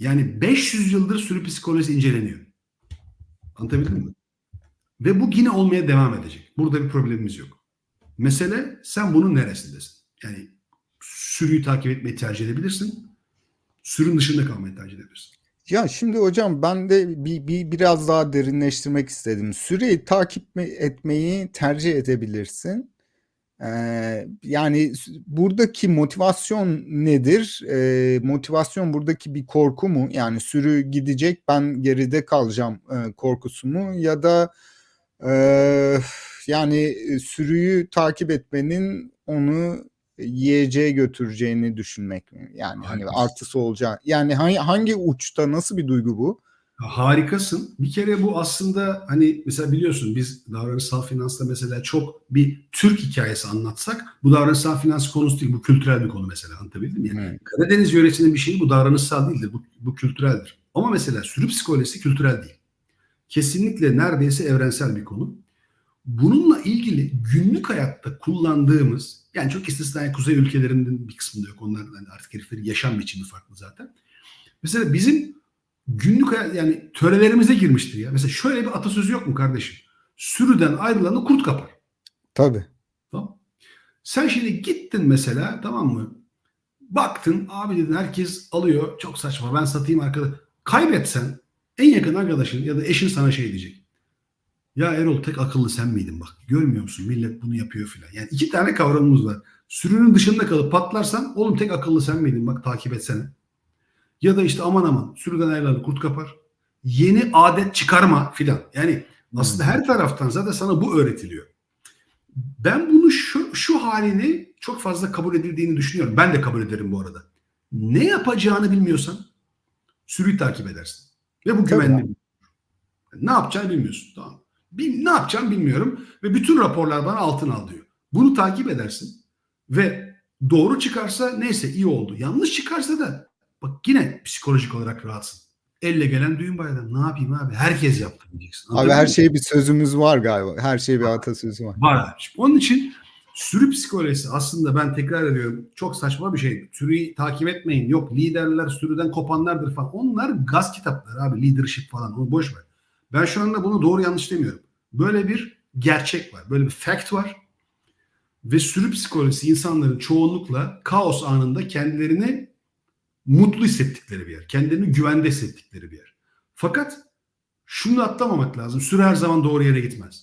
Yani 500 yıldır sürü psikolojisi inceleniyor. Anlatabildim mi? Ve bu yine olmaya devam edecek. Burada bir problemimiz yok. Mesele sen bunun neresindesin? Yani sürüyü takip etmeyi tercih edebilirsin. Sürün dışında kalmayı tercih edebilirsin. Ya şimdi hocam ben de bir, bir biraz daha derinleştirmek istedim. Süreyi takip me- etmeyi tercih edebilirsin. Ee, yani buradaki motivasyon nedir? Ee, motivasyon buradaki bir korku mu? Yani sürü gidecek ben geride kalacağım e, korkusu mu? Ya da e, yani e, sürüyü takip etmenin onu yiyeceğe götüreceğini düşünmek mi? Yani hani artısı olacağı. Yani hangi, hangi uçta nasıl bir duygu bu? Harikasın. Bir kere bu aslında hani mesela biliyorsun biz davranışsal finansta mesela çok bir Türk hikayesi anlatsak bu davranışsal finans konusu değil bu kültürel bir konu mesela anlatabildim? Yani Hmm. Karadeniz yöresinin bir şeyi bu davranışsal değildir. Bu, bu kültüreldir. Ama mesela sürü psikolojisi kültürel değil. Kesinlikle neredeyse evrensel bir konu. Bununla ilgili günlük hayatta kullandığımız yani çok istisnai kuzey ülkelerinin bir kısmında yok. Onlar hani artık heriflerin yaşam biçimi farklı zaten. Mesela bizim günlük hayat yani törelerimize girmiştir ya. Mesela şöyle bir atasözü yok mu kardeşim? Sürüden ayrılanı kurt kapar. Tabii. Tamam. Sen şimdi gittin mesela tamam mı? Baktın abi dedin herkes alıyor. Çok saçma ben satayım arkada. Kaybetsen en yakın arkadaşın ya da eşin sana şey diyecek. Ya Erol tek akıllı sen miydin bak. Görmüyor musun? Millet bunu yapıyor filan. Yani iki tane kavramımız var. Sürünün dışında kalıp patlarsan oğlum tek akıllı sen miydin bak takip etsene. Ya da işte aman aman sürüden ayrılanı kurt kapar. Yeni adet çıkarma filan. Yani aslında her taraftan zaten sana bu öğretiliyor. Ben bunu şu, şu halini çok fazla kabul edildiğini düşünüyorum. Ben de kabul ederim bu arada. Ne yapacağını bilmiyorsan sürüyü takip edersin. Ve bu güvenli. Ne yapacağını bilmiyorsun. Tamam. Bil, ne yapacağımı bilmiyorum ve bütün raporlar bana altın al diyor. Bunu takip edersin ve doğru çıkarsa neyse iyi oldu. Yanlış çıkarsa da bak yine psikolojik olarak rahatsın. Elle gelen düğün bayrağı. Ne yapayım abi? Herkes yaptı diyeceksin. Abi her şey bir sözümüz var galiba. Her şey bir atasözü var. Var. Şimdi Onun için sürü psikolojisi aslında ben tekrar ediyorum çok saçma bir şey. Sürüyü takip etmeyin. Yok liderler sürüden kopanlardır falan. Onlar gaz kitapları abi leadership falan onu boş ver. Ben şu anda bunu doğru yanlış demiyorum. Böyle bir gerçek var. Böyle bir fact var. Ve sürü psikolojisi insanların çoğunlukla kaos anında kendilerini mutlu hissettikleri bir yer. Kendilerini güvende hissettikleri bir yer. Fakat şunu atlamamak lazım. Sürü her zaman doğru yere gitmez.